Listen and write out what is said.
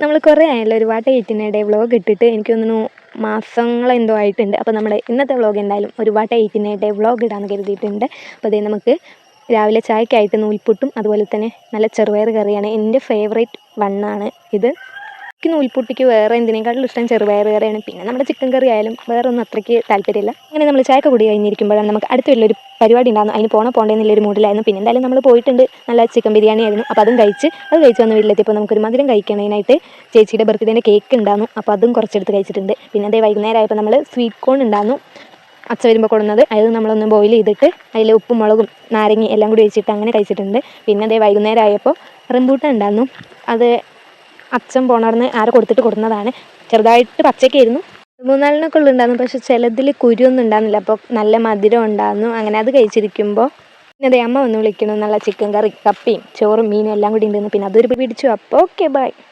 നമ്മൾ കുറേ ആയല്ലോ ഒരു വാട്ട എയ്റ്റിനിടെ വ്ളോഗ് ഇട്ടിട്ട്. എനിക്ക് തോന്നുന്നു മാസങ്ങളെന്തോ ആയിട്ടുണ്ട്. അപ്പോൾ നമ്മുടെ ഇന്നത്തെ വ്ളോഗ് എന്തായാലും ഒരു വാട്ട എയ്റ്റിനിടെ വ്ളോഗ് ഇടാമെന്ന് കരുതിയിട്ടുണ്ട്. അപ്പോൾ അതേ നമുക്ക് രാവിലെ ചായക്കായിട്ട് നൂൽപുട്ടും അതുപോലെ തന്നെ നല്ല ചെറുപയർ കറിയാണ്. എന്റെ ഫേവറേറ്റ് വണ്ണാണ് ഇത്. എനിക്ക് നൂൽപുട്ടിക്ക് വേറെ എന്തിനേക്കാളും ഇഷ്ടം ചെറുപയർ കറിയാണ്. പിന്നെ നമ്മുടെ ചിക്കൻ കറി ആയാലും വേറെ ഒന്നും അത്രയ്ക്ക് താല്പര്യമില്ല. അങ്ങനെ നമ്മൾ ചായക്ക കൂടി കഴിഞ്ഞിരിക്കുമ്പോഴാണ് നമുക്ക് അടുത്ത വലിയൊരു പരിപാടി ഉണ്ടായിരുന്നു അതിന് പോണോ എന്നുള്ളൊരു മൂഡിലായിരുന്നു. പിന്നെ എന്തായാലും നമ്മൾ പോയിട്ടുണ്ട്. നല്ല ചിക്കൻ ബിരിയാണി ആയിരുന്നു. അപ്പോൾ അതും കഴിച്ച് അത് കഴിച്ച് വന്ന് വീട്ടിലെത്തിയപ്പോൾ നമുക്കൊരു മധുരം കഴിക്കണതിനായിട്ട് ചേച്ചിയുടെ ബർത്ത്ഡേന്റെ കേക്ക് ഉണ്ടായിരുന്നു അപ്പോൾ അതും കുറച്ചെടുത്ത് കഴിച്ചിട്ടുണ്ട്. പിന്നെ അതേ വൈകുന്നേരം ആയപ്പോൾ നമ്മൾ സ്വീറ്റ് കോൺ ഉണ്ടായിരുന്നു അച്ച വരുമ്പോൾ കൊടുന്നത്. അത് നമ്മളൊന്ന് ബോയിൽ ചെയ്തിട്ട് അതിൽ ഉപ്പും മുളകും നാരങ്ങയും എല്ലാം കൂടി വെച്ചിട്ട് അങ്ങനെ കഴിച്ചിട്ടുണ്ട്. പിന്നെ അതേ വൈകുന്നേരം ആയപ്പോൾ റംബൂട്ടാൻ ഉണ്ടായിരുന്നു അത് അച്ഛൻ പോണർന്ന് ആരെ കൊടുത്തിട്ട് കൊടുക്കുന്നതാണ് ചെറുതായിട്ട് പച്ചക്കായിരുന്നു മൂന്നാലിനൊക്കെ ഉള്ളുണ്ടായിരുന്നു പക്ഷെ ചിലതിൽ കുരുവൊന്നും ഉണ്ടായിരുന്നില്ല. അപ്പോൾ നല്ല മധുരം ഉണ്ടായിരുന്നു. അങ്ങനെ അത് കഴിച്ചിരിക്കുമ്പോൾ പിന്നെ അതെ അമ്മ വന്ന് വിളിക്കണം നല്ല ചിക്കൻ കറി കപ്പയും ചോറും മീനും എല്ലാം കൂടി ഉണ്ടെന്ന്. പിന്നെ അതൊരു പിടിച്ചു. അപ്പോൾ ഓക്കെ ബൈ